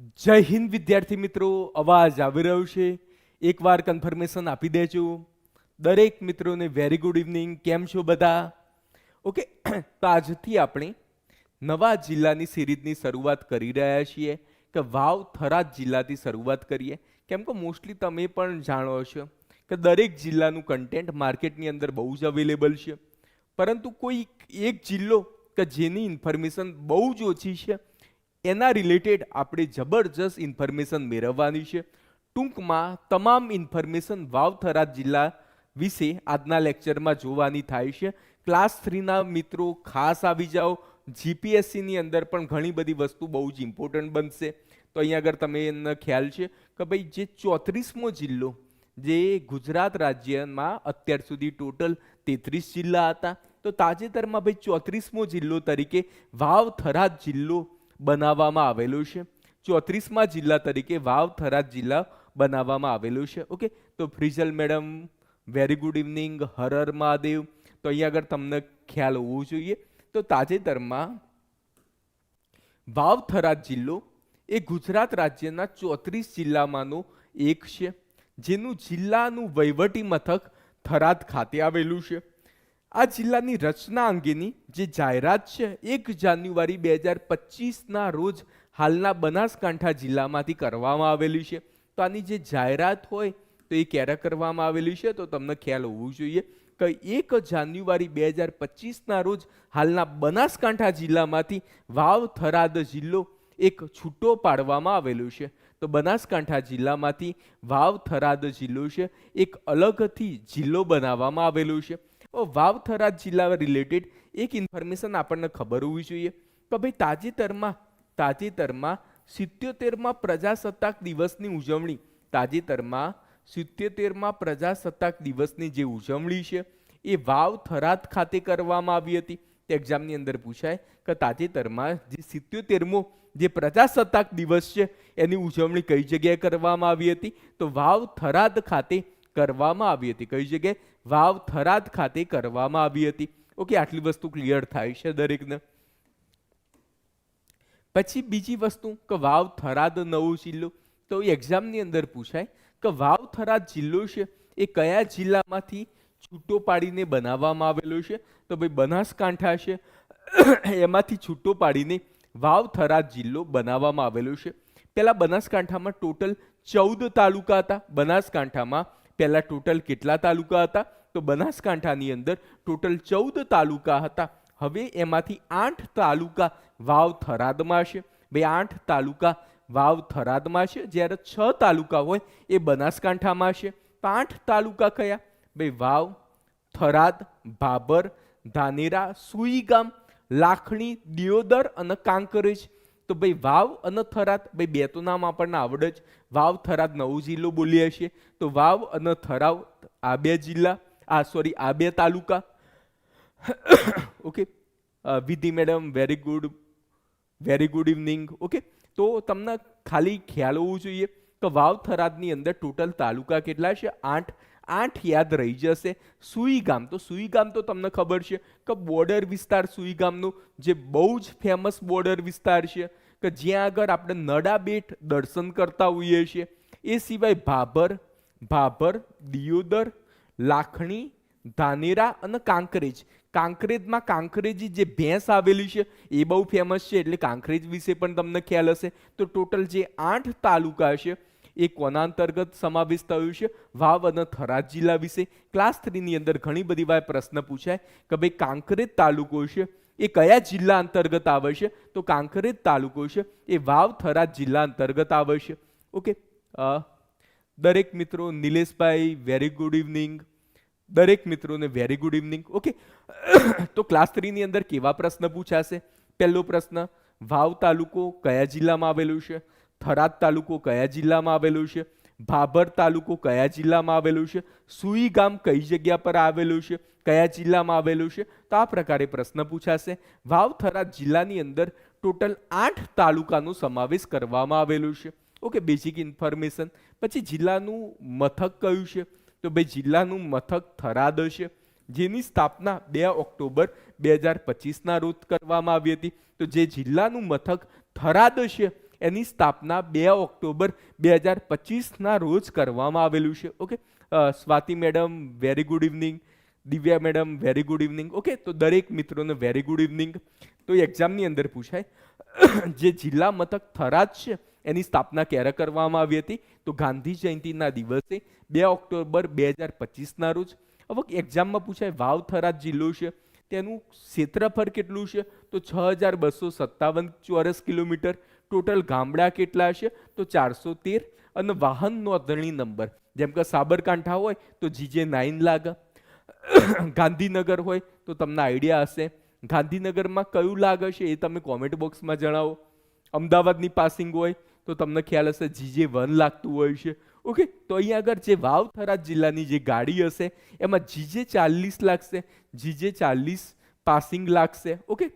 જય હિન્દ વિદ્યાર્થી મિત્રો, અવાજ આવી રહ્યો છે. એકવાર કન્ફર્મેશન આપી દેજો. દરેક મિત્રોને વેરી ગુડ ઇવનિંગ કેમ છો બધા? ઓકે તો આજથી આપણે નવા જિલ્લાની સિરીઝની શરૂઆત કરી રહ્યા છીએ કે વાવ થરાદ જિલ્લાથી શરૂઆત કરીએ. કેમ કે મોસ્ટલી તમે પણ જાણો છો કે દરેક જિલ્લાનું કન્ટેન્ટ માર્કેટની અંદર બહુ જ અવેલેબલ છે. પરંતુ કોઈ એક જિલ્લો કે જેની ઇન્ફોર્મેશન બહુ જ ઓછી છે એના રિલેટેડ આપણે જબરજસ્ત ઇન્ફોર્મેશન મેળવવાની છે. ટૂંકમાં તમામ ઇન્ફોર્મેશન વાવ થરાદ જિલ્લા વિશે આજના લેક્ચરમાં જોવાની થાય છે. ક્લાસ થ્રીના મિત્રો ખાસ આવી જાઓ. જીપીએસસીની અંદર પણ ઘણી બધી વસ્તુ બહુ જ ઇમ્પોર્ટન્ટ બનશે. તો અહીંયા આગળ તમે એમને ખ્યાલ છે કે ભાઈ જે ચોત્રીસમો જિલ્લો જે ગુજરાત રાજ્યમાં અત્યાર સુધી ટોટલ તેત્રીસ જિલ્લા હતા. તો તાજેતરમાં ભાઈ ચોત્રીસમો જિલ્લો તરીકે વાવ થરાદ જિલ્લો બનાવવામાં આવેલું છે. ચોત્રીસમાં જિલ્લા તરીકે વાવ થરાદ જિલ્લા બનાવવામાં આવેલું છે. ઓકે, તો ફ્રિજલ madam, very good evening, Har Har Mahadev. તો અહીંયા આગળ તમને ખ્યાલ હોવો જોઈએ. તો તાજેતરમાં વાવ થરાદ જિલ્લો એ ગુજરાત રાજ્યના ચોત્રીસ જિલ્લામાંનો એક છે, જેનું જિલ્લાનું વહીવટી મથક થરાદ ખાતે આવેલું છે. આ જિલ્લાની રચના અંગેની જે જાહેરાત છે, એક જાન્યુઆરી બે હજાર પચીસના રોજ હાલના બનાસકાંઠા જિલ્લામાંથી કરવામાં આવેલી છે. તો આની જે જાહેરાત હોય, તો એ ક્યારે કરવામાં આવેલી છે? તો તમને ખ્યાલ હોવું જોઈએ કે એક જાન્યુઆરી બે હજાર પચીસના રોજ હાલના બનાસકાંઠા જિલ્લામાંથી વાવ થરાદ જિલ્લો એક છૂટો પાડવામાં આવેલો છે. તો બનાસકાંઠા જિલ્લામાંથી વાવ થરાદ જિલ્લો છે, એક અલગથી જિલ્લો બનાવવામાં આવેલો છે. ઓ વાવ થરાદ જિલ્લા રિલેટેડ એક ઇન્ફોર્મેશન આપણને ખબર હોવી જોઈએ કે ભાઈ તાજેતરમાં તાજેતરમાં સિત્યોતેરમાં પ્રજાસત્તાક દિવસની ઉજવણી, તાજેતરમાં સિત્યોતેરમાં પ્રજાસત્તાક દિવસની જે ઉજવણી છે, એ વાવ થરાદ ખાતે કરવામાં આવી હતી. તે એક્ઝામની અંદર પૂછાય કે તાજેતરમાં જે સિત્યોતેરમો જે પ્રજાસત્તાક દિવસ છે, એની ઉજવણી કઈ જગ્યાએ કરવામાં આવી હતી? તો વાવ થરાદ ખાતે કરવામાં આવી હતી. કઈ જગ્યાએ? વાવ થરાદ ખાતે કરવામાં આવી હતી. ઓકે, આટલી વસ્તુ ક્લિયર થાય છે દરેકને. પછી બીજી વસ્તુ, કે વાવ થરાદ નવો જિલ્લો. તો એ એક્ઝામની અંદર પૂછાય, કે વાવ થરાદ જિલ્લો છે, એ કયા જિલ્લામાંથી છૂટો પાડીને બનાવવામાં આવેલો છે? તો ભાઈ બનાસકાંઠા છે, એમાંથી છૂટો પાડીને વાવ થરાદ જિલ્લો બનાવવામાં આવેલો છે. પહેલાં બનાસકાંઠામાં ટોટલ ચૌદ તાલુકા હતા. બનાસકાંઠામાં પહેલાં ટોટલ કેટલા તાલુકા હતા? તો બનાસકાંઠાની અંદર ટોટલ ચૌદ તાલુકા હતા. હવે એમાંથી આઠ તાલુકા વાવ થરાદમાં છે. બે આઠ તાલુકા વાવ થરાદમાં છે. જ્યારે છ તાલુકા હોય એ બનાસકાંઠામાં છે. તો આઠ તાલુકા કયા? બે વાવ, થરાદ ભાભર ધાનેરા સુઈગામ લાખણી, દિયોદર અને કાંકરેજ. તો ભાઈ વાવ અને થરાદ, ભાઈ બે તો નામ આપણને આવડે જ. વાવ, થરાદ નવો જિલ્લો બોલીએ છીએ. તો વાવ અને થરાવ, આ બે જિલ્લા, આ સોરી આ બે taluka. Okay Vidhi madam very good very good evening okay તો તમને ખાલી ખ્યાલ હોવું જોઈએ કે વાવ, થરાદની અંદર ટોટલ તાલુકા કેટલા છે? આઠ આઠ યાદ રહી જશે. સુઈ ગામ તો સુઈ ગામ તો તમને ખબર છે કે બોર્ડર વિસ્તાર સુઈ ગામનો જે બહુ જ ફેમસ બોર્ડર વિસ્તાર છે કે જ્યાં આગળ આપણે નડા બેટ દર્શન કરતા હોઈએ છીએ. એ સિવાય ભાભર ભાભર, દિયોદર, લાખણી, ધાનેરા અને કાંકરેજ. કાંકરેજમાં કાંકરેજી જે ભેંસ આવેલી છે એ બહુ ફેમસ છે. એટલે કાંકરેજ વિશે પણ તમને ખ્યાલ હશે. તો ટોટલ જે આઠ તાલુકા છે એ કોના અંતર્ગત સમાવેશ થયું છે? વાવ અને થરાદ જિલ્લા વિશે. ક્લાસ થ્રીની અંદર ઘણી બધી વાર પ્રશ્ન પૂછાય કે ભાઈ કાંકરેજ તાલુકો છે, એ કયા જિલ્લા અંતર્ગત આવે છે? તો કાંકરેજ તાલુકો છે, એ વાવ થરાદ જિલ્લા અંતર્ગત આવે છે. ઓકે દરેક મિત્રો નિલેશભાઈ વેરી ગુડ ઇવનિંગ દરેક મિત્રોને વેરી ગુડ ઇવનિંગ ઓકે તો ક્લાસ થ્રીની અંદર કેવા પ્રશ્ન પૂછાશે? પહેલો પ્રશ્ન, વાવ તાલુકો કયા જિલ્લામાં આવેલું છે? થરાદ તાલુકો કયા જિલ્લામાં આવેલું છે? ભાભર તાલુકો કયા જિલ્લામાં આવેલું છે? સુઈ ગામ કઈ જગ્યા પર આવેલું છે? કયા જિલ્લામાં આવેલું છે? તો આ પ્રકારે પ્રશ્ન પૂછાશે. વાવ થરાદ જિલ્લાની અંદર ટોટલ આઠ તાલુકાનો સમાવેશ કરવામાં આવેલું છે. ઓકે બેઝિક ઇન્ફોર્મેશન પછી જિલ્લાનું મથક કયું છે? તો ભાઈ, જિલ્લાનું મથક થરાદ છે, જેની સ્થાપના બે ઓક્ટોબર બે હજાર પચીસના રોજ કરવામાં આવી હતી. તો જે જિલ્લાનું મથક થરાદ છે એની સ્થાપના બે ઓક્ટોબર બે હજાર પચીસના રોજ કરવામાં આવેલું છે. Okay Swati madam very good evening Divya madam very good evening okay તો દરેક મિત્રોને વેરી ગુડ ઇવનિંગ તો એક્ઝામની અંદર પૂછાય, જે જિલ્લા મથક થરાદ છે, એની સ્થાપના ક્યારે કરવામાં આવી હતી? તો ગાંધી જયંતિના દિવસે, બે ઓક્ટોબર બે હજાર પચીસના રોજ. હવે એક્ઝામમાં પૂછાય, વાવ થરાદ જિલ્લો છે, તેનું ક્ષેત્રફળ કેટલું છે? તો છ હજાર બસો સત્તાવન ચોરસ કિલોમીટર. ટોટલ ગામડા કેટલા છે? તો ચારસો તેર અને વાહન નોંધણી નંબર. જેમ કે સાબરકાંઠા હોય તો જીજે નાઇન લાગે. ગાંધીનગર હોય તો તમને આઈડિયા હશે. ગાંધીનગરમાં કયું લાગે છે એ તમે કોમેન્ટ બોક્સમાં જણાવો. અમદાવાદની પાસિંગ હોય તો તમને ખ્યાલ હશે જીજે વન લાગતું હોય છે. ઓકે, તો અહીંયા આગળ જે વાવ થરાદ જિલ્લાની જે ગાડી હશે, એમાં જીજે ચાલીસ લાગશે, જીજે ચાલીસ પાસિંગ લાગશે. ઓકે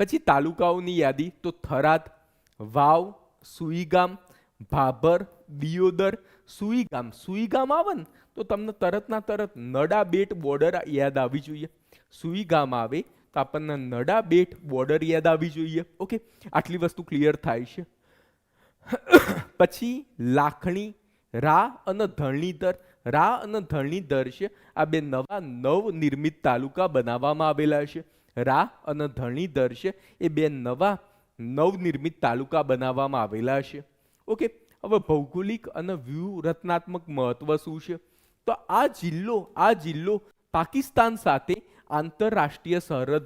પછી તાલુકાઓની યાદી તો થરાદ, વાવ, સુઈગામ, ભાભર, દિયોદર, સુઈગામ. સુઈગામ આવે ને તો તમને તરતના તરત નડા બેટ બોર્ડર યાદ આવી જોઈએ. સુઈગામ આવે તો આપણને નડા બેટ બોર્ડર યાદ આવી જોઈએ. ઓકે આટલી વસ્તુ ક્લિયર થાય છે. પછી લાખણી, રા અને ધરણીધર. રા અને ધરણીધર છે. આ બે નવા નવ નિર્મિત તાલુકા બનાવવામાં આવેલા છે. રા અને ધણી છે, એ બે નવા નવનિર્મિત તાલુકા બનાવવામાં આવેલા છે. ઓકે, હવે ભૌગોલિક અને વ્યૂહરત્નાત્મક મહત્વ શું છે? તો આ જિલ્લો આ જિલ્લો પાકિસ્તાન સાથે આંતરરાષ્ટ્રીય સરહદ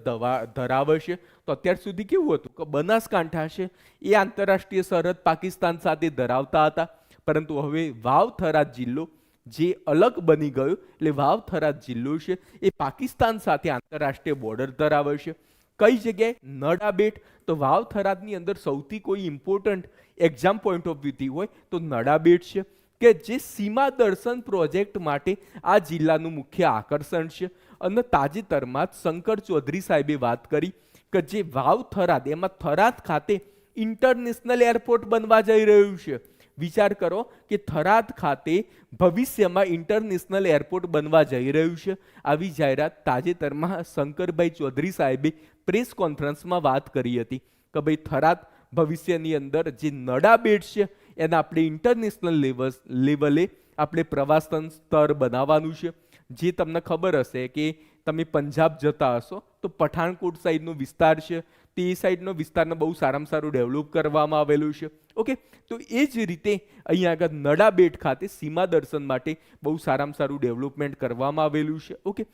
ધરાવે છે. તો અત્યાર સુધી કેવું હતું કે બનાસકાંઠા છે, એ આંતરરાષ્ટ્રીય સરહદ પાકિસ્તાન સાથે ધરાવતા હતા. પરંતુ હવે વાવ થરાદ જિલ્લો જે અલગ બની ગયું, એટલે વાવ થરાદ જિલ્લો છે, એ પાકિસ્તાન સાથે આંતરરાષ્ટ્રીય બોર્ડર ધરાવે છે. કઈ જગ્યાએ? નડાબેટ તો વાવ થરાદની અંદર સૌથી કોઈ ઇમ્પોર્ટન્ટ એક્ઝામ પોઈન્ટ ઓફ વ્યૂથી હોય, તો નડાબેટ છે, કે જે સીમા દર્શન પ્રોજેક્ટ માટે આ જિલ્લાનું મુખ્ય આકર્ષણ છે. અને તાજેતરમાં જ શંકર ચૌધરી સાહેબે વાત કરી કે જે વાવ થરાદ એમાં થરાદ ખાતે ઇન્ટરનેશનલ એરપોર્ટ બનવા જઈ રહ્યું છે. વિચાર કરો કે થરાદ ખાતે ભવિષ્યમાં ઇન્ટરનેશનલ એરપોર્ટ બનવા જઈ રહ્યું છે. આવી જાહેરાત તાજેતરમાં શંકરભાઈ ચૌધરી સાહેબે પ્રેસ કોન્ફરન્સમાં વાત કરી હતી કે ભાઈ થરાદ ભવિષ્યની અંદર જે નડા બેડ છે, એને આપણે ઇન્ટરનેશનલ લેવલ લેવલે આપણે પ્રવાસન સ્તર બનાવવાનું છે. જે તમને ખબર હશે કે તમે પંજાબ જતા હશો, તો પઠાણકોટ સાઈડનો વિસ્તાર છે તે સાઈડનો વિસ્તારને બહુ સારામાં સારું ડેવલપ કરવામાં આવેલું છે. ઓકે, તો એ જ રીતે અહીંયા આગળ નડાબેટ ખાતે સીમા દર્શન માટે બહુ સારામાં સારું ડેવલપમેન્ટ કરવામાં આવેલું છે. ઓકે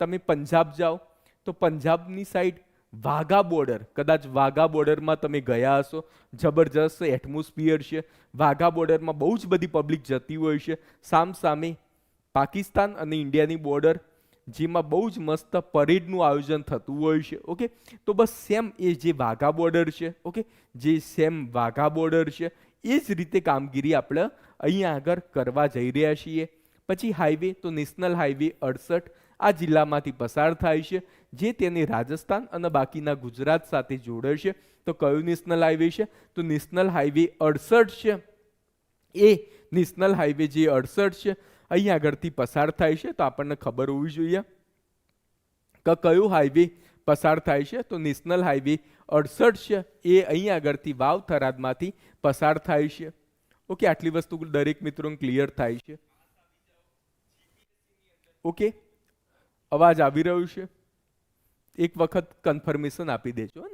તમે પંજાબ જાઓ, તો પંજાબની સાઈડ વાઘા બોર્ડર, કદાચ વાઘા બોર્ડરમાં તમે ગયા હશો, જબરજસ્ત એટમોસ્ફિયર છે. વાઘા બોર્ડરમાં બહુ જ બધી પબ્લિક જતી હોય છે. સામ સામે પાકિસ્તાન અને ઇન્ડિયાની બોર્ડર જેમાં બહુ જ મસ્ત પરેડનું આયોજન થતું હોય છે, ઓકે? તો બસ સેમ એ જે વાઘા બોર્ડર છે, ઓકે? જે સેમ વાઘા બોર્ડર છે, એ જ રીતે કામગીરી આપણે અહીંયા આગળ કરવા જઈ રહ્યા છીએ. પછી હાઈવે, તો નેશનલ હાઈવે અડસઠ, આ જિલ્લામાંથી પસાર થાય છે, જે તેને રાજસ્થાન અને બાકીના ગુજરાત સાથે જોડે છે. તો કયું નેશનલ હાઈવે છે? તો નેશનલ હાઈવે અડસઠ છે. એ નેશનલ હાઈવે જે અડસઠ છે અહીં આગળથી પસાર થાય છે, તો આપણને ખબર હોવી જોઈએ. કે કયો હાઈવે પસાર થાય છે, તો નેશનલ હાઈવે અડસઠ છે, એ અહીં આગળથી વાવ થરાદમાંથી પસાર થાય છે. ઓકે, આટલી વસ્તુ દરેક મિત્રોને ક્લિયર થાય છે. ઓકે, અવાજ આવી રહ્યો છે. એક વખત કન્ફર્મેશન આપી દેજો.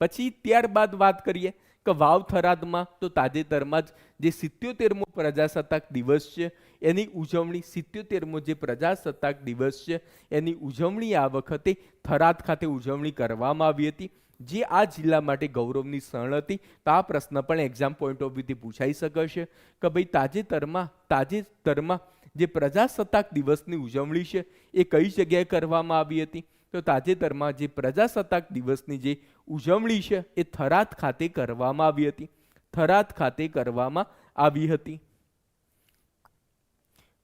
પછી ત્યારબાદ વાત કરીએ. કે વાવ થરાદમાં તો તાજેતરમાં જ જે સિત્યોતેરમો પ્રજાસત્તાક દિવસ છે, એની ઉજવણી સિત્યોતેરમો જે પ્રજાસત્તાક દિવસ છે, એની ઉજવણી આ વખતે થરાદ ખાતે ઉજવણી કરવામાં આવી હતી. જે આ જિલ્લા માટે ગૌરવની ક્ષણ હતી, તો આ પ્રશ્ન પણ એક્ઝામ પોઈન્ટ ઓફ વ્યૂથી પૂછાઈ શકે છે કે ભાઈ તાજેતરમાં તાજેતરમાં જે પ્રજાસત્તાક દિવસની ઉજવણી છે, એ કઈ જગ્યાએ કરવામાં આવી હતી? તો તાજેતરમાં જે પ્રજાસત્તાક દિવસની જે ઉજવણી છે, એ થરાદ ખાતે કરવામાં આવી હતી. થરાદ ખાતે કરવામાં આવી હતી.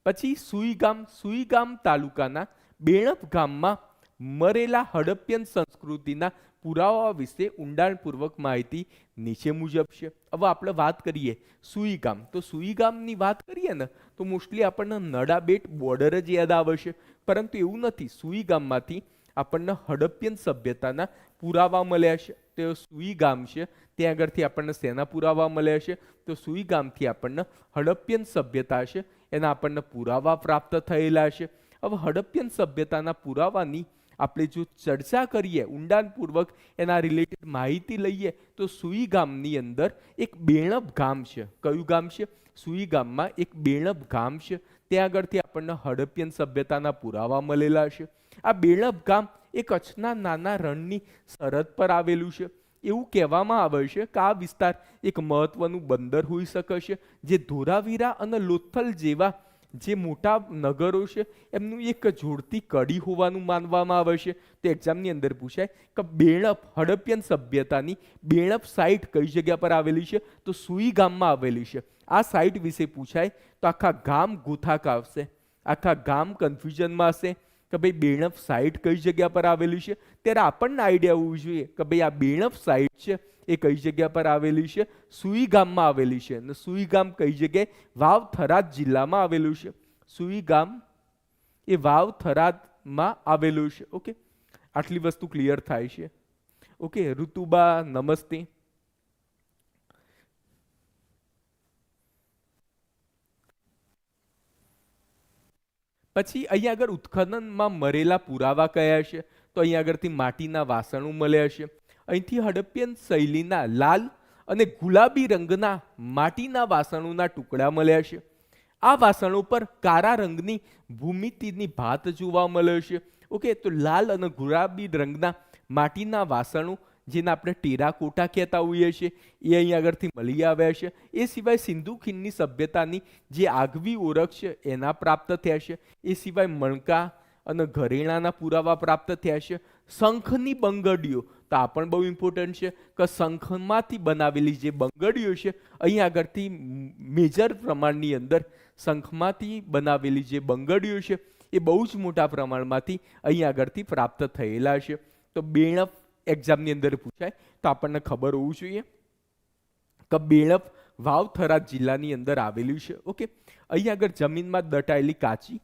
પછી સુઈગામ સુઈગામ તાલુકાના બેણપ ગામમાં મરેલા હડપ્યન સંસ્કૃતિના પુરાવા વિશે ઊંડાણપૂર્વક માહિતી નીચે મુજબ છે. હવે આપણે વાત કરીએ સુઈગામ. તો સુઈગામની વાત કરીએ ને, તો મોસ્ટલી આપણને નડાબેટ બોર્ડર જ યાદ આવે છે. પરંતુ એવું નથી. સુઈગામમાંથી આપણને હડપ્પિયન સભ્યતાના પુરાવા મળ્યા છે. તે સુઈ ગામ છે. ત્યાં આગળથી આપણને શેના પુરાવા મળ્યા છે. તો સુઈ ગામથી આપણને હડપ્પિયન સભ્યતા છે. એના આપણને પુરાવા પ્રાપ્ત થયેલા છે. હવે હડપ્પિયન સભ્યતાના પુરાવાની આપણે જો ચર્ચા કરીએ ઊંડાણપૂર્વક એના રિલેટેડ માહિતી લઈએ, તો સુઈ ગામની અંદર એક બેણપ ગામ છે. કયું ગામ છે? સુઈ ગામમાં એક બેણપ ગામ છે. ત્યાં આગળથી આપણને હડપ્પિયન સભ્યતાના પુરાવા મળેલા છે. આ બેણપ ગામ એ કચ્છના નાના રણની સરહદ પર આવેલું છે. એવું કહેવામાં આવે છે કે આ વિસ્તાર એક મહત્વનું બંદર હોઈ શકે છે, જે ધોરાવીરા અને લોથલ જેવા જે મોટા નગરો છે, એમનું એક જોડતી કડી હોવાનું માનવામાં આવે છે. તો એક્ઝામની અંદર પૂછાય કે બેણપ હડપ્યન સભ્યતાની બેણપ સાઇટ કઈ જગ્યા પર આવેલી છે? તો સુઈ ગામમાં આવેલી છે. આ સાઇટ વિશે પૂછાય તો આખા ગામ ગોથાક આવશે, આખા ગામ કન્ફ્યુઝનમાં હશે. કે ભાઈ બેણફ સાઇટ કઈ જગ્યા પર આવેલી છે? ત્યારે આપણને આઈડિયા હોવું જોઈએ કે ભાઈ આ બેણફ સાઇટ છે એ કઈ જગ્યા પર આવેલી છે? સુઈ ગામમાં આવેલી છે. અને સુઈ ગામ કઈ જગ્યાએ? વાવ થરાદ જિલ્લામાં આવેલું છે. સુઈ ગામ એ વાવ થરાદમાં આવેલું છે. ઓકે આટલી વસ્તુ ક્લિયર થાય છે. ઓકે ઋતુબા, નમસ્તે. પછી અહીંયા આગળ ઉત્ખનનમાં મરેલા પુરાવા કયા છે? તો અહીંયા આગળથી માટીના વાસણો મળ્યા છે અહીંથી હડપ્પિયન શૈલીના લાલ અને ગુલાબી રંગના માટીના વાસણોના ટુકડા મળ્યા છે. આ વાસણો પર કાળા રંગની ભૂમિતિની ભાત જોવા મળે છે. ઓકે, તો લાલ અને ગુલાબી રંગના માટીના વાસણો જેને આપણે ટેરાકોટા કહેતા હોઈએ છીએ, એ અહીં આગળથી મળી આવ્યા છે. એ સિવાય સિંધુ ખીણની સભ્યતાની જે આગવી ઓળખ છે, એના પ્રાપ્ત થયા છે. એ સિવાય મણકા અને ઘરેણાના પુરાવા પ્રાપ્ત થયા છે. શંખની બંગડીઓ, તો આ પણ બહુ ઇમ્પોર્ટન્ટ છે કે શંખમાંથી બનાવેલી જે બંગડીઓ છે, અહીં આગળથી મેજર પ્રમાણની અંદર શંખમાંથી બનાવેલી જે બંગડીઓ છે, એ બહુ જ મોટા પ્રમાણમાંથી અહીં આગળથી પ્રાપ્ત થયેલા છે. તો બેણપ એક્ઝામની અંદર પૂછાય, તો આપણને ખબર હોવું જોઈએ કે બેણપ વાવ થરાદ જિલ્લાની અંદર આવેલું છે, ઓકે? અહીં આગળ જમીનમાં દટાયેલી કાચી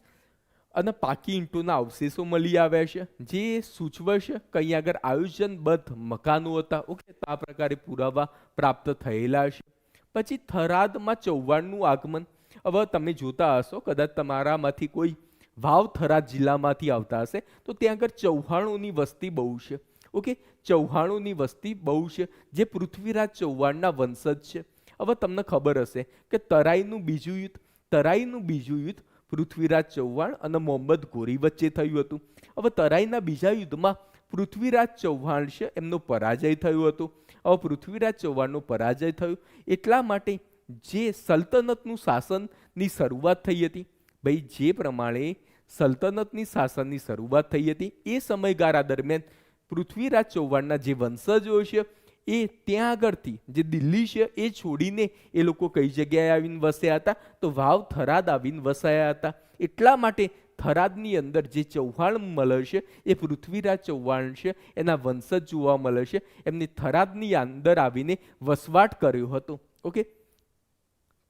અને પાકી ઈંટોના અવશેષો મળી આવ્યા છે, જે સૂચવે છે કે અહીં આગળ આયોજનબદ્ધ મકાનો હતા, ઓકે? તો આ પ્રકારે પુરાવા પ્રાપ્ત થયેલા છે. પછી થરાદમાં ચૌહાણનું આગમન. હવે તમે જોતા હશો, કદાચ તમારામાંથી કોઈ વાવ થરાદ જિલ્લામાંથી આવતા હશે, તો ત્યાં આગળ ચૌહાણોની વસ્તી બહુ છે. ઓકે, ચૌહાણોની વસ્તી બહુ છે, જે પૃથ્વીરાજ ચૌહાણના વંશજ છે. હવે તમને ખબર હશે કે તરાઈનું બીજું યુદ્ધ, તરાઈનું બીજું યુદ્ધ પૃથ્વીરાજ ચૌહાણ અને મોહમ્મદ ઘોરી વચ્ચે થયું હતું. હવે તરાઈના બીજા યુદ્ધમાં પૃથ્વીરાજ ચૌહાણ છે, એમનો પરાજય થયો હતો. હવે પૃથ્વીરાજ ચૌહાણનો પરાજય થયો. એટલા માટે જે સલ્તનતનું શાસનની શરૂઆત થઈ હતી, ભાઈ, જે પ્રમાણે સલ્તનતની શાસનની શરૂઆત થઈ હતી, એ સમયગાળા દરમિયાન પૃથ્વીરાજ ચૌહાણના જે વંશજો છે, એ ત્યાં આગળથી જે દિલ્હી છે, એ છોડીને એ લોકો કઈ જગ્યાએ આવીને વસ્યા હતા? તો વાવ થરાદ આવીને વસાયા હતા. એટલા માટે થરાદની અંદર જે ચૌહાણ મળે છે, એ પૃથ્વીરાજ ચૌહાણ છે, એના વંશજ જોવા મળે છે. એમને થરાદની અંદર આવીને વસવાટ કર્યો હતો. ઓકે?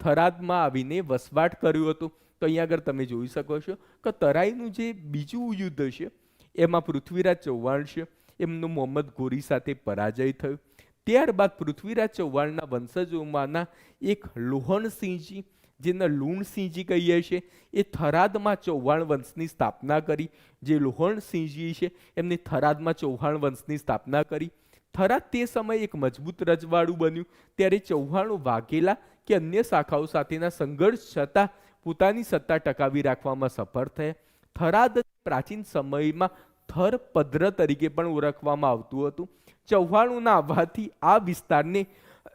થરાદમાં આવીને વસવાટ કર્યો હતો. તો અહીંયા આગળ તમે જોઈ શકો છો કે તરાઈનું જે બીજું યુદ્ધ છે, એમાં પૃથ્વીરાજ ચૌહાણ છે એમનો મોહમ્મદ ગોરી સાથે પરાજય થયો. ત્યારબાદ પૃથ્વીરાજ ચૌહાણના વંશજોમાંના એક લોહણસિંહજી, જેને લુણસિંહજી કહીએ છીએ, એ થરાદમાં ચૌહાણ વંશની સ્થાપના કરી. જે લોહણસિંહજી છે, એમને થરાદમાં ચૌહાણ વંશની સ્થાપના કરી. થરાદ તે સમયે એક મજબૂત રજવાડું બન્યું. ત્યારે ચૌહાણો વાઘેલા કે અન્ય શાખાઓ સાથેના સંઘર્ષ છતાં પોતાની સત્તા ટકાવી રાખવામાં સફળ થયા. થરાદ પ્રાચીન સમયમાં થર પદ્ર તરીકે પણ ઓળખવામાં આવતું હતું. ચૌહાણોના આવવાથી આ વિસ્તારને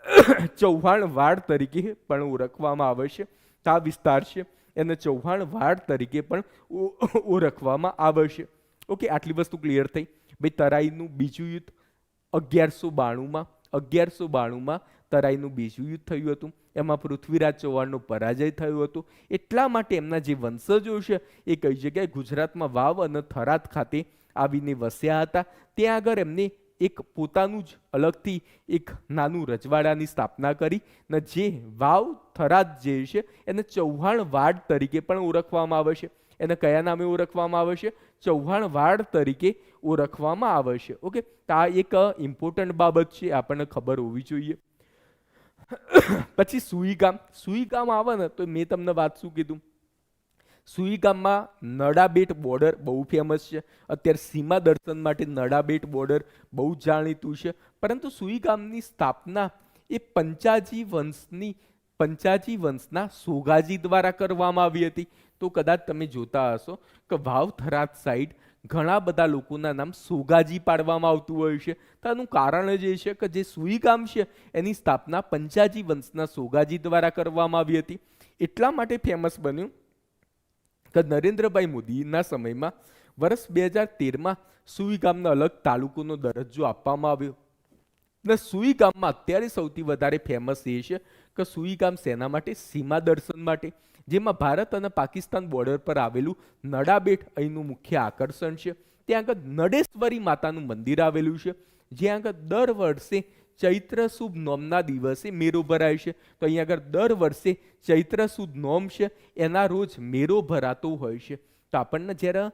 ચૌહાણ વાડ તરીકે પણ ઓળખવામાં આવે છે. આ વિસ્તાર છે એને ચૌહાણ વાડ તરીકે પણ ઓળખવામાં આવે છે. ઓકે, આટલી વસ્તુ ક્લિયર થઈ. ભાઈ, તરાઈનું બીજું યુદ્ધ અગિયારસો બાણુંમાં અગિયારસો બાણુંમાં તરાઈનું બીજું યુદ્ધ થયું હતું. એમાં પૃથ્વીરાજ ચૌહાણનો પરાજય થયો હતો. એટલા માટે એમના જે વંશજો છે એ કઈ જગ્યાએ ગુજરાતમાં વાવ અને થરાદ ખાતે આવીને વસ્યા હતા. ત્યાં આગળ એમને એક પોતાનું જ અલગથી એક નાનું રજવાડાની સ્થાપના કરી ને જે વાવ થરાદ જે છે એને ચૌહાણ વાડ તરીકે પણ ઓળખવામાં આવે છે. એને કયા નામે ઓળખવામાં આવે છે? ચૌહાણ વાડ તરીકે ઓળખવામાં આવે છે. ઓકે? તો આ એક ઇમ્પોર્ટન્ટ બાબત છે, આપણને ખબર હોવી જોઈએ. પછી સુઈ ગામ સુઈ ગામ આવે ને તો મેં તમને વાત શું કીધું? સુઈ ગામમાં નડાબેટ બોર્ડર બહુ ફેમસ છે. અત્યારે સીમા દર્શન માટે નડાબેટ બોર્ડર બહુ જાણીતું છે. પરંતુ સુઈ ગામની સ્થાપના એ પંચાજી વંશની, પંચાજી વંશના સોગાજી દ્વારા કરવામાં આવી હતી. તો કદાચ તમે જોતા હશો કે વાવ થરાત સાઈડ ઘણા બધા લોકોના નામ સોગાજી પાડવામાં આવતું હોય છે. તો આનું કારણ જ એ છે કે જે સુઈ ગામ છે, એની સ્થાપના પંચાજી વંશના સોગાજી દ્વારા કરવામાં આવી હતી. એટલા માટે ફેમસ બન્યું કે નરેન્દ્રભાઈ મોદીના સમયમાં વર્ષ બે હજાર તેરમાં સુઈ ગામને અલગ તાલુકોનો દરજ્જો આપવામાં આવ્યો. ને સુઈ ગામમાં અત્યારે સૌથી વધારે ફેમસ એ છે કે સુઈ ગામ સેના માટે, સીમા દર્શન માટે, જેમાં ભારત અને પાકિસ્તાન બોર્ડર પર આવેલું નડાબેટ અહીંનું મુખ્ય આકર્ષણ છે. ત્યાં આગળ નડેશ્વરી માતાનું મંદિર આવેલું છે. જ્યાં આગળ દર વર્ષે ચૈત્ર શુભ નોમના દિવસે મેરો ભરાય છે. તો અહીંયા આગળ દર વર્ષે ચૈત્ર શુભ નોમ છે, એના રોજ મેરો ભરાતો હોય છે. તો આપણને જ્યારે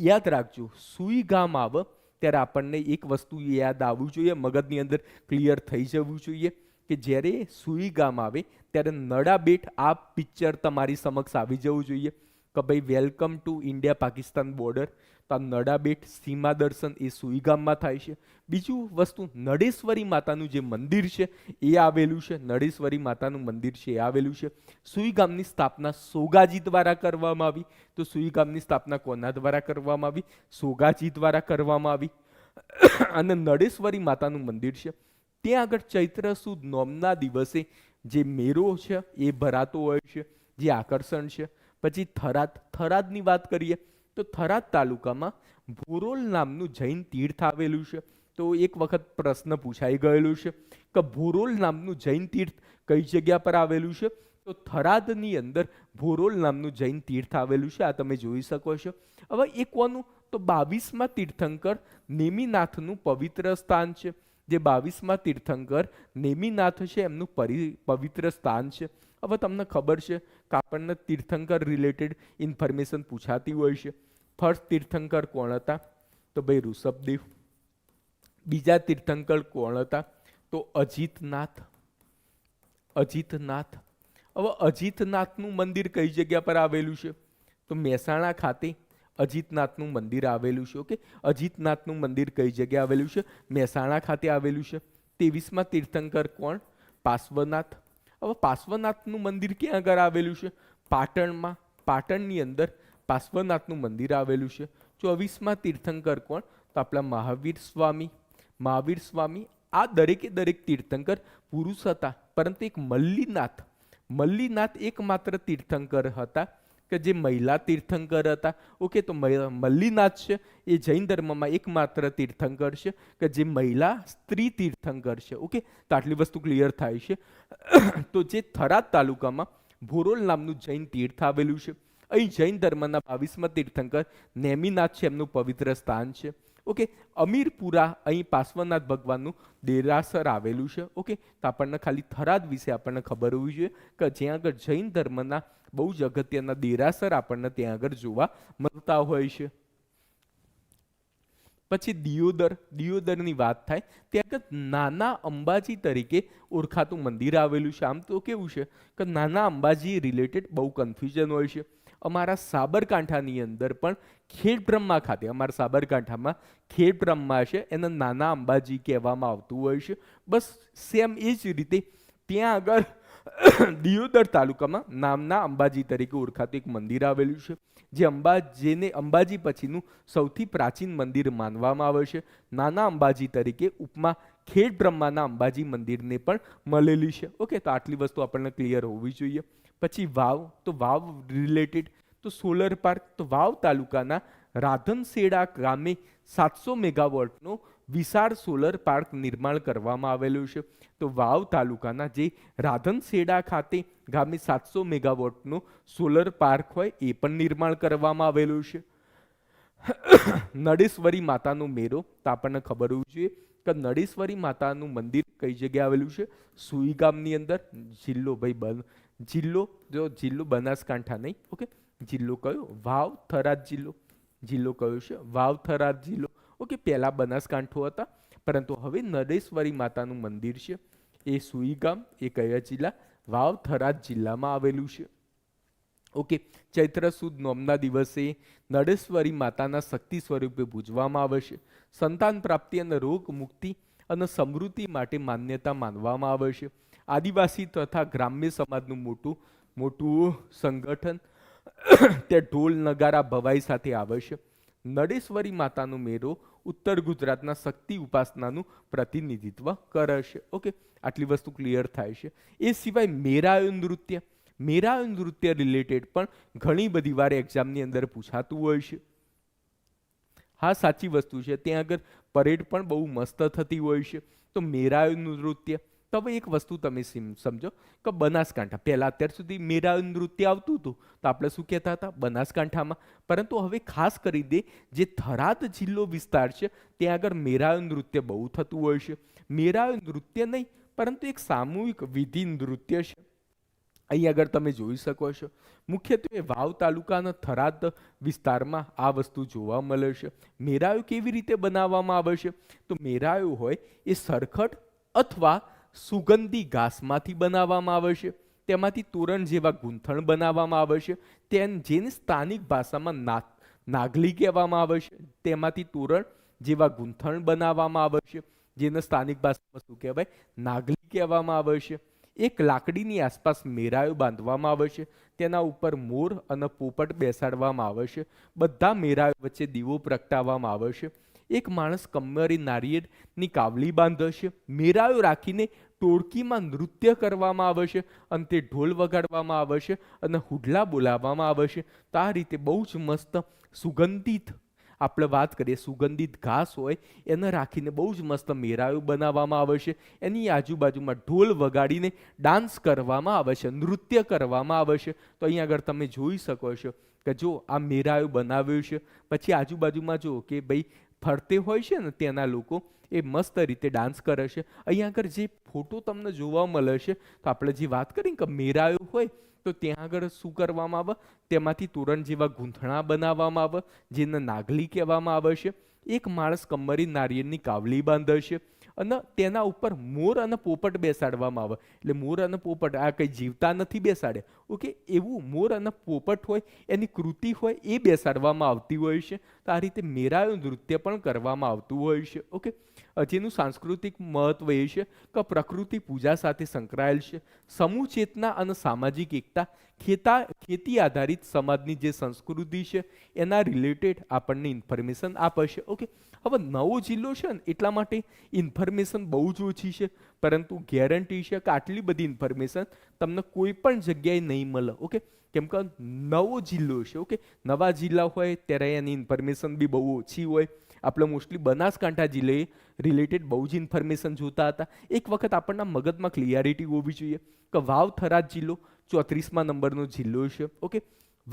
યાદ રાખજો, સુઈ ગામ આવે, ત્યારે આપણને એક વસ્તુ યાદ આવવું જોઈએ, મગજની અંદર ક્લિયર થઈ જવું જોઈએ કે જ્યારે સુઈ ગામ આવે, ત્યારે નડા બેઠ આ પિક્ચર તમારી સમક્ષ આવી જવું જોઈએ કે ભાઈ welcome to India Pakistan border તો આ નડાબેટ સીમા દર્શન એ સુઈ ગામમાં થાય છે. બીજું વસ્તુ નડેશ્વરી માતાનું જે મંદિર છે, એ આવેલું છે. નડેશ્વરી માતાનું મંદિર છે, એ આવેલું છે. સુઈ ગામની સ્થાપના સોગાજી દ્વારા કરવામાં આવી. તો સુઈ ગામની સ્થાપના કોના દ્વારા કરવામાં આવી? સોગાજી દ્વારા કરવામાં આવી. અને નડેશ્વરી માતાનું મંદિર છે. ત્યાં આગળ ચૈત્ર સુદ નોમના દિવસે જે મેળો છે, એ ભરાતો હોય છે, જે આકર્ષણ છે. પછી થરાદ, થરાદની વાત કરીએ. તો થરાદ તાલુકામાં ભોરોલ નામનું જૈન તીર્થ આવેલું છે. તો એક વખત પ્રશ્ન પૂછાઈ ગયેલું છે કે ભોરોલ નામનું જૈન તીર્થ કઈ જગ્યા પર આવેલું છે? તો થરાદની અંદર ભોરોલ નામનું જૈન તીર્થ આવેલું છે. આ તમે જોઈ શકો છો. હવે એ કોનું તો બાવીસમાં તીર્થંકર નેમિનાથનું પવિત્ર સ્થાન છે. જે બાવીસમાં તીર્થંકર નેમિનાથ છે, એમનું પરી, પવિત્ર સ્થાન છે. હવે તમને ખબર છે કે આપણને તીર્થંકર રિલેટેડ ઇન્ફોર્મેશન પૂછાતી હોય છે. ફર્સ્ટ તીર્થંકર કોણ હતા? તો ભાઈ ઋષભદેવ. બીજા તીર્થંકર કોણ હતા? તો અજીતનાથ. અજીતનાથ. હવે અજીતનાથનું મંદિર કઈ જગ્યા પર આવેલું છે? તો મહેસાણા ખાતે અજીતનાથનું મંદિર આવેલું છે, ઓકે? અજીતનાથનું મંદિર કઈ જગ્યાએ આવેલું છે? મહેસાણા ખાતે આવેલું છે. ત્રેવીસમાં તીર્થંકર કોણ? પાર્શ્વનાથ. હવે પાર્શ્વનાથનું મંદિર ક્યાં આગળ આવેલું છે? પાટણમાં. પાટણની અંદર પાર્શ્વનાથનું મંદિર આવેલું છે. ચોવીસમાં તીર્થંકર કોણ? તો આપણા મહાવીર સ્વામી. મહાવીર સ્વામી આ દરેકે દરેક તીર્થંકર પુરુષ હતા, પરંતુ એક મલ્લીનાથ. મલ્લીનાથ એકમાત્ર તીર્થંકર હતા કે જે મહિલા તીર્થંકર હતા. ઓકે, તો મલ્લીનાથ છે, એ જૈન ધર્મમાં એકમાત્ર તીર્થંકર છે કે જે મહિલા સ્ત્રી તીર્થંકર છે. ઓકે, તો આટલી વસ્તુ ક્લિયર થાય છે. તો જે થરાદ તાલુકામાં ભોરોલ નામનું જૈન તીર્થ આવેલું છે. અહીં જૈન ધર્મના બાવીસમાં તીર્થંકર નેમિનાથ છે, એમનું પવિત્ર સ્થાન છે. ઓકે અમીરપુરા અહીં પાર્શ્વનાથ ભગવાનનું દેરાસર આવેલું છે. ઓકે તો આપણને ખાલી થરાદ વિશે આપણને ખબર હોવી જોઈએ કે જ્યાં આગળ જૈન ધર્મના બહુ જ અગત્યના દેરાસર આપણને ત્યાં આગળ જોવા મળતા હોય છે. પછી દિયોદર, દિયોદરની વાત થાય, ત્યાં આગળ નાના અંબાજી તરીકે ઓળખાતું મંદિર આવેલું છે. આમ તો કેવું છે કે નાના અંબાજી રિલેટેડ બહુ કન્ફ્યુઝન હોય છે. અમારા સાબરકાંઠાની અંદર પણ ખેડબ્રહ્મા ખાતે, અમારા સાબરકાંઠામાં ખેડબ્રહ્મા છે, એને નાના અંબાજી કહેવામાં આવતું હોય છે. બસ સેમ એ જ રીતે ત્યાં આગળ દિયોદર તાલુકામાં નામના અંબાજી તરીકે ઓળખાતું એક મંદિર આવેલું છે, જે અંબાજીને અંબાજી પછીનું સૌથી પ્રાચીન મંદિર માનવામાં આવે છે. નાના અંબાજી તરીકે ઉપમા ખેડ બ્રહ્માના અંબાજી મંદિરને પણ મળેલી છે. ઓકે, તો આટલી વસ્તુ આપણને ક્લિયર હોવી જોઈએ. પછી વાવ, તો વાવ રિલેટેડ તો સોલર પાર્ક તો વાવ તાલુકાના રાધનસેડા ગામે સાતસો મેગાવોટનો વિશાળ સોલર પાર્ક નિર્માણ કરવામાં આવેલું છે. તો વાવ તાલુકાના જે રાધનસેડા ખાતે ગામે સાતસો મેગાવોટનો સોલર પાર્ક હોય, એ પણ નિર્માણ કરવામાં આવેલું છે. નડેશ્વરી માતાનો મેળો, તો આપણને ખબર હોવી જોઈએ કે નડેશ્વરી માતાનું મંદિર કઈ જગ્યાએ આવેલું છે? સુઈ ગામની અંદર, જિલ્લો ભાઈ બન જિલ્લો, જો જિલ્લો બનાસકાંઠા નહીં, ઓકે? જિલ્લો કયો? વાવ થરાદ જિલ્લો. જિલ્લો કયો છે? વાવ થરાદ જિલ્લો. ઓકે, પહેલા બનાસકાંઠો હતા. પરંતુ હવે નરેશ્વરી માતાનું મંદિર છે. એ સુઈ ગામ, એ કયા જિલ્લા? વાવ થરાદ જિલ્લામાં આવેલું છે. ઓકે, ચૈત્ર સુદ નોમના દિવસે નરેશ્વરી માતાના શક્તિ સ્વરૂપે પૂજવામાં આવે છે. સંતાન પ્રાપ્તિ અને રોગ મુક્તિ અને સમૃદ્ધિ માટે માન્યતા માનવામાં આવે છે. આદિવાસી તથા ગ્રામ્ય સમાજનું મોટું મોટું સંગઠન તે ઢોલ નગારા ભવાઈ સાથે આવે છે નડેશ્વરી માતાનો મેળો ઉત્તર ગુજરાતના શક્તિ ઉપાસનાનું પ્રતિનિધિત્વ કરે છે ઓકે આટલી વસ્તુ ક્લિયર થાય છે. એ સિવાય મેરાયો નૃત્ય મેરાયો નૃત્ય રિલેટેડ પણ ઘણી બધી વાર એક્ઝામની અંદર પૂછાતું હોય છે. હા, સાચી વસ્તુ છે. ત્યાં આગળ પરેડ પણ બહુ મસ્ત થતી હોય છે. તો મેરાયો નૃત્ય તો હવે એક વસ્તુ તમે સિમ- સમજો કે બનાસકાંઠા, પહેલાં અત્યાર સુધી મેરા નૃત્ય આવતું હતું, તો આપણે શું કહેતા હતા? બનાસકાંઠામાં. પરંતુ હવે ખાસ કરી દે, જે થરાદ જિલ્લો વિસ્તાર છે, ત્યાં આગળ મેરાયો નૃત્ય બહુ થતું હોય છે. મેરાયો નૃત્ય નહીં, પરંતુ એક સામૂહિક વિધિ નૃત્ય છે. અહીં આગળ તમે જોઈ શકો છો. મુખ્યત્વે વાવ તાલુકાના થરાદ વિસ્તારમાં આ વસ્તુ જોવા મળે છે. મેરાયો કેવી રીતે બનાવવામાં આવે છે? તો મેરાયો હોય એ સરખટ અથવા સુગંધી ઘાસમાંથી બનાવવામાં આવે છે, તેમાંથી તોરણ જેવા ગૂંથણ બનાવવામાં આવે છે, તેન જેને સ્થાનિક ભાષામાં ના નાગલી કહેવામાં આવે છે, તેમાંથી તોરણ જેવા ગૂંથણ બનાવવામાં આવે છે, જેને સ્થાનિક ભાષામાં શું કહેવાય? નાગલી કહેવામાં આવે છે. એક લાકડીની આસપાસ મેરાયો બાંધવામાં આવે છે, તેના ઉપર મોર અને પોપટ બેસાડવામાં આવે છે, બધા મેરાયો વચ્ચે દીવો પ્રગટાવવામાં આવે છે. એક માણસ કમરે નારિયેળની કાવલી બાંધે છે મેરાયો રાખીને ટોળકીમાં નૃત્ય કરવામાં આવે છે અને તે ઢોલ વગાડવામાં આવે છે અને હુડલા બોલાવવામાં આવે છે તો આ રીતે બહુ જ મસ્ત સુગંધિત, આપણે વાત કરીએ સુગંધિત ઘાસ હોય, એને રાખીને બહુ જ મસ્ત મેરાયું બનાવવામાં આવે છે એની આજુબાજુમાં ઢોલ વગાડીને ડાન્સ કરવામાં આવે છે નૃત્ય કરવામાં આવે છે તો અહીં આગળ તમે જોઈ શકો છો કે જો આ મેરાયો બનાવ્યું છે. પછી આજુબાજુમાં જો કે ભાઈ ફરતે હોય છે ને ત્યાંના લોકો, એ મસ્ત રીતે ડાન્સ કરે છે. અહીંયા આગળ જે ફોટો તમને જોવા મળે છે, તો આપણે જે વાત કરીએ કે મેરાયો હોય, તો ત્યાં આગળ શું કરવામાં આવે? તેમાંથી તોરણ જેવા ગૂંથણા બનાવવામાં આવે, જેને નાગલી કહેવામાં આવે છે. એક માણસ કમરી નારિયેળની કાવલી બાંધે છે. અને તેના ઉપર મોર અને પોપટ બેસાડવામાં આવે. એટલે મોર અને પોપટ આ કંઈ જીવતા નથી બેસાડે. ઓકે, એવું મોર અને પોપટ હોય, એની કૃતિ હોય, એ બેસાડવામાં આવતી હોય છે. તો આ રીતે મેરાયું નૃત્ય પણ કરવામાં આવતું હોય છે. ઓકે, જેનું સાંસ્કૃતિક મહત્વ એ છે કે પ્રકૃતિ પૂજા સાથે સંકળાયેલ છે. સમૂહ ચેતના અને સામાજિક એકતા, ખેતા, ખેતી આધારિત સમાજની જે સંસ્કૃતિ છે, એના રિલેટેડ આપણને ઇન્ફોર્મેશન આપે છે. ઓકે હવે નવો જિલ્લો છે ને, એટલા માટે ઇન્ફોર્મેશન બહુ જ ઓછી છે. પરંતુ ગેરંટી છે કે આટલી બધી ઇન્ફોર્મેશન તમને કોઈ પણ જગ્યાએ નહીં મળે, ઓકે? કેમ કે નવો જિલ્લો છે, ઓકે? નવા જિલ્લા હોય ત્યારે એની ઇન્ફોર્મેશન બી બહુ ઓછી હોય. આપણે મોસ્ટલી બનાસકાંઠા જિલ્લે રિલેટેડ બહુ જ ઇન્ફોર્મેશન જોતા હતા. એક વખત આપણના મગજમાં ક્લિયરિટી હોવી જોઈએ કે વાવ થરાદ જિલ્લો ચોત્રીસમાં નંબરનો જિલ્લો છે, ઓકે?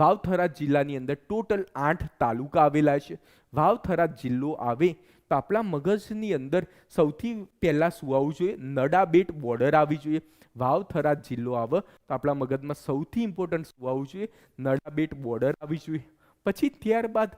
વાવ થરાદ જિલ્લાની અંદર ટોટલ આઠ તાલુકા આવેલા છે. વાવ થરાદ જિલ્લો આવે તો આપણા મગજની અંદર સૌથી પહેલાં શું આવવું જોઈએ? નડાબેટ બોર્ડર આવી જોઈએ. વાવ થરાદ જિલ્લો આવે તો આપણા મગજમાં સૌથી ઇમ્પોર્ટન્ટ શું આવવું જોઈએ? નડાબેટ બોર્ડર આવી જોઈએ. પછી ત્યારબાદ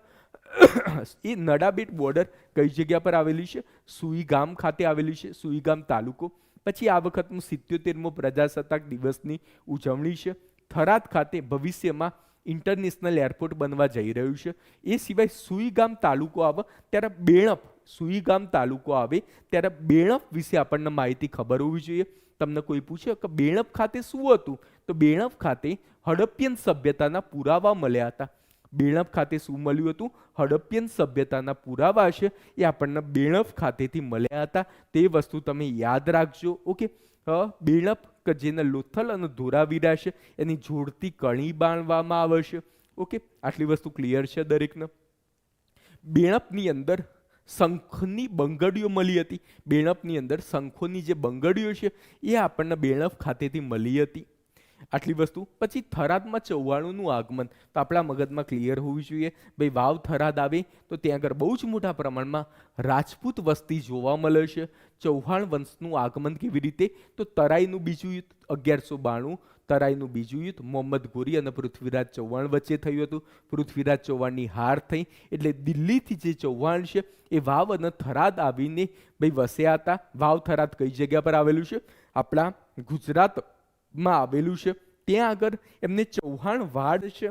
એ નડાબેટ બોર્ડર કઈ જગ્યા પર આવેલી છે? સુઈ ગામ ખાતે આવેલી છે. સુઈ ગામ તાલુકો. પછી આ વખતનું સિત્યોતેરમો પ્રજાસત્તાક દિવસની ઉજવણી છે. થરાદ ખાતે ભવિષ્યમાં ઇન્ટરનેશનલ એરપોર્ટ બનવા જઈ રહ્યું છે. એ સિવાય સુઈગામ તાલુકો આવે, ત્યારે બેણપ, સુઈગામ તાલુકો આવે, ત્યારે બેણપ વિશે આપણને માહિતી ખબર હોવી જોઈએ. તમને કોઈ પૂછે કે બેણપ ખાતે શું હતું? તો બેણપ ખાતે હડપ્પિયન સભ્યતાના પુરાવા મળ્યા હતા. બેણપ ખાતે શું મળ્યું હતું? હડપ્પિયન સભ્યતાના પુરાવા છે, એ આપણને બેણપ ખાતેથી મળ્યા હતા. તે વસ્તુ તમે યાદ રાખજો, ઓકે? બેણપ કે જેને લોથલ અને ધોરા છે એની જોડતી કણી બાંધવામાં આવે છે. ઓકે, આટલી વસ્તુ ક્લિયર છે દરેકને. બેણપની અંદર શંખની બંગડીઓ મળી હતી. બેણપની અંદર શંખોની જે બંગડીઓ છે, એ આપણને બેણપ ખાતેથી મળી હતી. આટલી વસ્તુ. પછી થરાદમાં ચૌવાણુંનું આગમન. તો આપણા મગજમાં ક્લિયર હોવી જોઈએ. ભાઈ વાવ થરાદ આવે તો ત્યાં આગળ બહુ જ મોટા પ્રમાણમાં રાજપૂત વસ્તી જોવા મળે છે. ચૌહાણ વંશનું આગમન કેવી રીતે? તો તરાઈનું બીજું યુદ્ધ અગિયારસો બાણું. તરાઈનું બીજું યુદ્ધ મોહમ્મદ ગોરી અને પૃથ્વીરાજ ચૌહાણ વચ્ચે થયું હતું. પૃથ્વીરાજ ચૌહાણની હાર થઈ. એટલે દિલ્હીથી જે ચૌહાણ છે, એ વાવ અને થરાદ આવીને ભાઈ વસ્યા હતા. વાવ થરાદ કઈ જગ્યા પર આવેલું છે? આપણા ગુજરાતમાં આવેલું છે. ત્યાં આગળ એમને ચૌહાણ વાડ છે.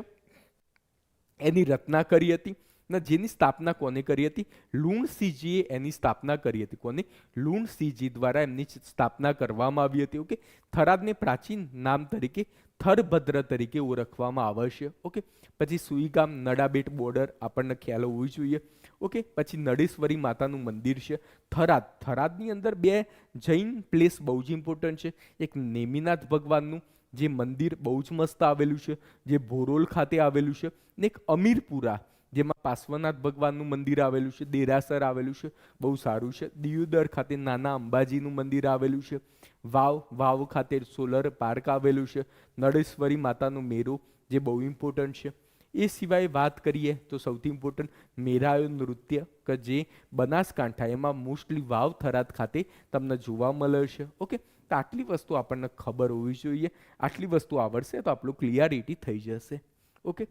એની રચના કરી હતી. ને, જેની સ્થાપના કોને કરી હતી? લુણસિંહજીએ એની સ્થાપના કરી હતી. કોને? લુણસિંહજી દ્વારા એમની સ્થાપના કરવામાં આવી હતી. ઓકે? થરાદને પ્રાચીન નામ તરીકે થરભદ્ર તરીકે ઓળખવામાં આવે છે. ઓકે? પછી સુઈગામ નડાબેટ બોર્ડર આપણને ખ્યાલ હોવી જોઈએ. ઓકે, પછી નડેશ્વરી માતાનું મંદિર છે. થરાદ. થરાદની અંદર બે જૈન પ્લેસ બહુ જ ઇમ્પોર્ટન્ટ છે. એક નેમિનાથ ભગવાનનું જે મંદિર બહુ જ મસ્ત આવેલું છે, જે ભોરોલ ખાતે આવેલું છે, ને એક અમીરપુરા, જેમાં પાર્શ્વનાથ ભગવાનનું મંદિર આવેલું છે, દેરાસર આવેલું છે, બહુ સારું છે. દિયોદર ખાતે નાના અંબાજીનું મંદિર આવેલું છે. વાવ વાવ ખાતે સોલર પાર્ક આવેલું છે. નળેશ્વરી માતાનો મેરો જે બહુ ઇમ્પોર્ટન્ટ છે. એ સિવાય વાત કરીએ તો સૌથી ઇમ્પોર્ટન્ટ મેરાયો નૃત્ય કે જે બનાસકાંઠા, એમાં મોસ્ટલી વાવ થરાદ ખાતે તમને જોવા મળે છે. ઓકે તો આટલી વસ્તુ આપણને ખબર હોવી જોઈએ. આટલી વસ્તુ આવડશે તો આપણું ક્લિયરિટી થઈ જશે. ઓકે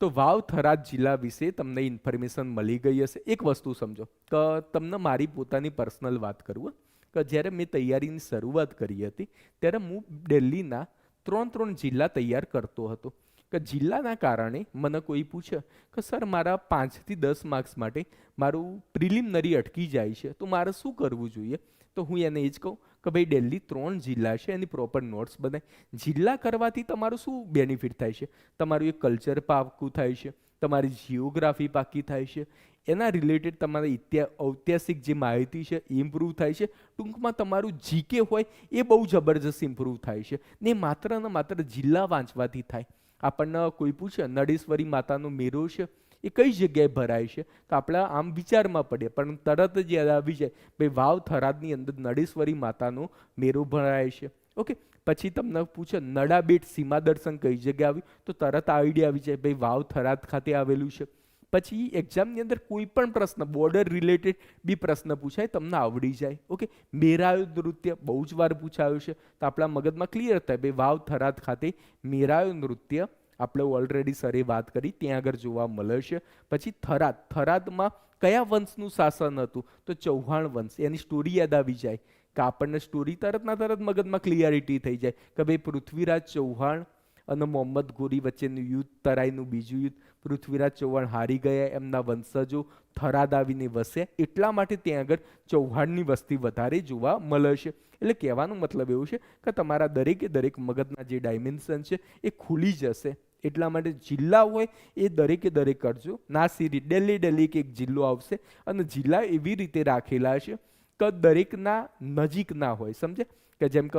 તો વાવ થરાદ જિલ્લા વિશે તમને ઇન્ફોર્મેશન મળી ગઈ હશે. એક વસ્તુ સમજો. કે, તમને મારી પોતાની પર્સનલ વાત કરું કે જ્યારે મેં તૈયારીની શરૂઆત કરી હતી, ત્યારે હું દિલ્હીના ત્રણ ત્રણ જિલ્લા તૈયાર કરતો હતો. કે જિલ્લાના કારણે મને કોઈ પૂછે કે, સર, મારા પાંચથી દસ માર્ક્સ માટે મારું પ્રિલિમિનરી અટકી જાય છે, તો મારે શું કરવું જોઈએ? તો હું એને એ જ કહું કે, ભાઈ દિલ્હી ત્રણ જિલ્લા છે, એની પ્રોપર નોટ્સ બનાય. જિલ્લા કરવાથી તમારું શું બેનિફિટ થાય છે? તમારું એક કલ્ચર પાકું થાય છે, તમારી જિયોગ્રાફી પાકી થાય છે એના રિલેટેડ તમારા ઐતિહાસિક જે માહિતી છે એ ઇમ્પ્રૂવ થાય છે. ટૂંકમાં તમારું જીકે હોય એ બહુ જબરજસ્ત ઇમ્પ્રૂવ થાય છે. ને માત્ર ને માત્ર જિલ્લા વાંચવાથી થાય. આપણને કોઈ પૂછે, નડેશ્વરી માતાનો મેરો છે? એ કઈ જગ્યાએ ભરાય છે? તો આપણે આમ વિચારમાં પડે. પણ તરત જ યાદ આવી જાય, ભાઈ વાવ, થરાદની અંદર નડેશ્વરી માતાનો મેરો ભરાય છે. ઓકે? પછી તમને પૂછે, નડાબેટ સીમા દર્શન કઈ જગ્યાએ આવ્યું? તો તરત આઈડિયા આવી જાય, ભાઈ વાવ, થરાદ ખાતે આવેલું છે. પછી એક્ઝામની અંદર કોઈ પણ પ્રશ્ન બોર્ડર રિલેટેડ બી પ્રશ્ન પૂછાય, તમને આવડી જાય. ઓકે મેરાયો નૃત્ય બહુ જ વાર પૂછાયું છે. તો આપણા મગજમાં ક્લિયર થાય, ભાઈ વાવ, થરાદ ખાતે મેરાયો નૃત્ય આપણે ઓલરેડી સરે વાત કરી, ત્યાં આગળ જોવા મળે છે. પછી થરાદ, થરાદમાં કયા વંશનું શાસન હતું? તો ચૌહાણ વંશ, એની સ્ટોરી યાદ આવી જાય. કે આપણને સ્ટોરી તરત ના તરત મગજમાં ક્લિયરિટી થઈ જાય કે ભાઈ પૃથ્વીરાજ ચૌહાણ અને મોહમ્મદ ગોરી વચ્ચેનું યુદ્ધ, તરાઈનું બીજું યુદ્ધ, પૃથ્વીરાજ ચૌહાણ હારી ગયા, એમના વંશજો થરાદ આવીને વસે એટલા માટે ત્યાં આગળ ચૌહાણની વસ્તી વધારે જોવા મળે છે. એટલે કહેવાનો મતલબ એવું છે કે તમારા દરેકે દરેક મગજના જે ડાયમેન્શન છે એ ખુલી જશે. એટલા માટે જિલ્લા હોય એ દરેકે દરેક કરજો. ના સિરી ડેલી ડેલી એક જિલ્લો આવશે અને જિલ્લા એવી રીતે રાખેલા છે કે દરેકના નજીક ના હોય. સમજે કે જેમ કે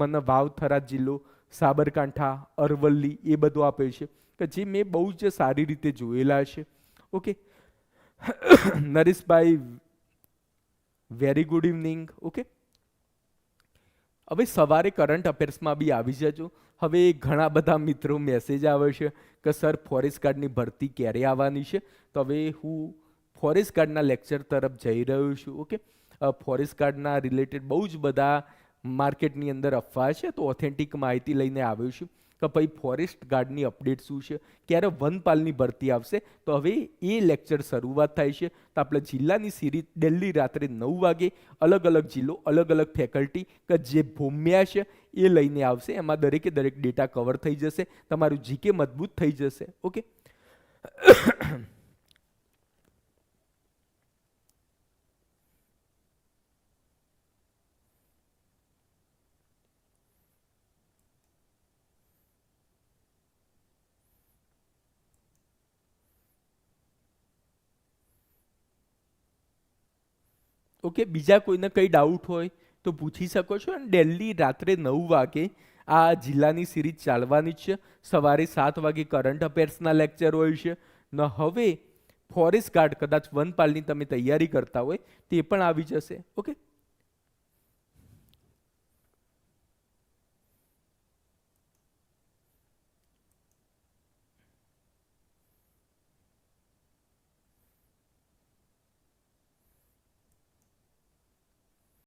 મને વાવ થરાદ જિલ્લો સાબરકાંઠા, અરવલ્લી એ બધું આપે છે. કે જે મેં બહુ જ સારી રીતે જોયેલા છે. Okay? Nareshbhai very good evening okay? હવે સવારે કરંટ અફેર્સમાં બી આવી જજો. હવે ઘણા બધા મિત્રો મેસેજ આવે છે કે સર ફોરેસ્ટ ગાર્ડની ભરતી ક્યારે આવવાની છે? તો હવે હું ફોરેસ્ટ ગાર્ડના લેક્ચર તરફ જઈ રહ્યો છું. ઓકે? ફોરેસ્ટ ગાર્ડના રિલેટેડ બહુ જ બધા માર્કેટની અંદર અફવા છે, તો ઓથેન્ટિક માહિતી લઈને આવ્યું છું કે ભાઈ ફોરેસ્ટ ગાર્ડની અપડેટ શું છે, ક્યારે વનપાલની ભરતી આવશે? તો હવે એ લેક્ચર શરૂઆત થાય છે. તો આપણે જિલ્લાની સિરીઝ દિલ્હી રાત્રે નવ વાગે અલગ અલગ જિલ્લો, અલગ અલગ ફેકલ્ટી કે જે ભૂમ્યા છે, એ લઈને આવશે. એમાં દરેકે દરેક ડેટા કવર થઈ જશે. તમારું જીકે મજબૂત થઈ જશે. ઓકે ઓકે, બીજા કોઈને કંઈ ડાઉટ હોય તો પૂછી શકો છો. અને ડેલી રાત્રે નવ વાગે આ જિલ્લાની સિરીઝ ચાલવાની છે. સવારે સાત વાગે કરંટ અફેર્સના લેક્ચર હોય છે. ને હવે ફોરેસ્ટ ગાર્ડ કદાચ વનપાલની તમે તૈયારી કરતા હોય, તે પણ આવી જશે. ઓકે?